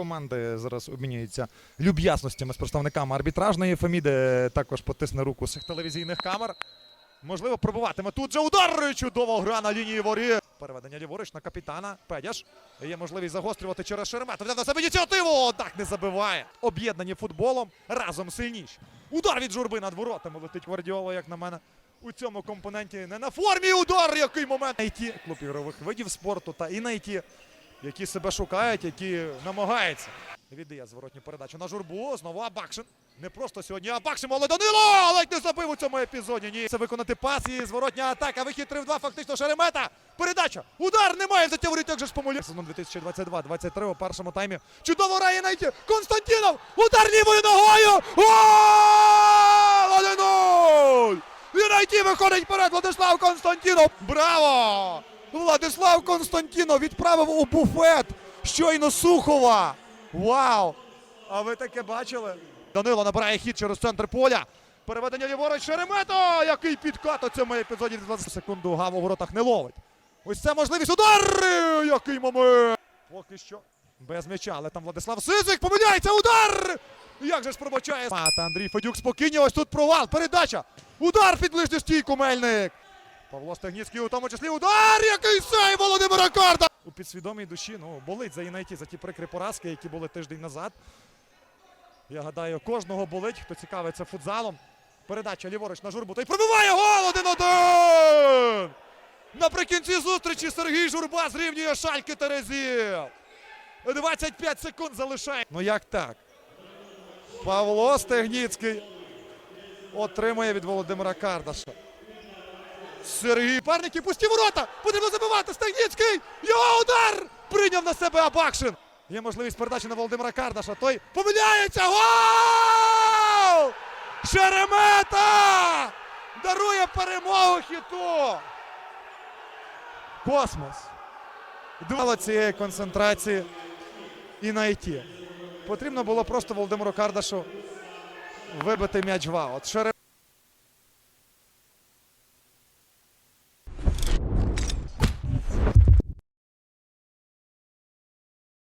команди зараз обмінюються люб'язностями з представниками арбітражної Феміди. Також потисне руку з телевізійних камер. Можливо, пробуватиме тут же удар. Чудова гра на лінії воріт. Переведення ліворуч на капітана. Педяш. Є можливість загострювати через Шеремету. Взяв на себе ініціативу. Так не забиває. Об'єднані футболом разом сильніші. Удар від журби над воротами летить Гвардіола, як на мене. У цьому компоненті не на формі удар. Який момент. Найті клуб ігрових видів спорту та і найті, які себе шукають, які намагаються. Віддає зворотню передачу на журбу. Знову Абакшин. Не просто сьогодні Абакшин, але Данило! Ледь не забив у цьому епізоді. Ні. Це виконати пас і зворотня атака. Вихід 3 в 2, фактично Шеремета. Передача. Удар немає взяття воріт, як же ж помилявся. Сезон 2022-23 у першому таймі. Чудово грає найти. Константінов. Удар лівою ногою. Гол! 1-0! І найти виходить вперед Владислав Константінов. Браво! Владислав Константінов відправив у буфет. Щойно Сухова. Вау! А ви таке бачили? Данило набирає хід через центр поля. Переведення ліворуч Шеремета! Який підкат у цьому епізоді 20 секунду гав у воротах не ловить. Ось це можливість. Удар! Який момент! Поки що без м'яча, але там Владислав Сизик помиляється. Удар! Як же ж пробачає Андрій Федюк спокійні. Ось тут провал. Передача. Удар під ближню стійку Мельник. Павло Стегніцький у тому числі удар! Який сей Володимира Карда! У підсвідомій душі ну, болить за Інайті, за ті прикрі поразки, які були тиждень назад. Я гадаю, кожного болить, хто цікавиться футзалом. Передача ліворуч на журбу. Та й пробиває гол 1-1! Наприкінці зустрічі Сергій Журба зрівнює шальки Терезів. 25 секунд залишає. Ну як так? Павло Стегніцький отримує від Володимира Кардаша. Сергій Парники, пусті ворота! Потрібно забивати! Стегніцький! Його удар! Прийняв на себе Абакшин! Є можливість передачі на Володимира Кардаша. Той помиляється! Гол! Шеремета! Дарує перемогу хіту! Космос! Думало цієї концентрації і на ІТ. Потрібно було просто Володимиру Кардашу вибити м'яч в аут. Шере...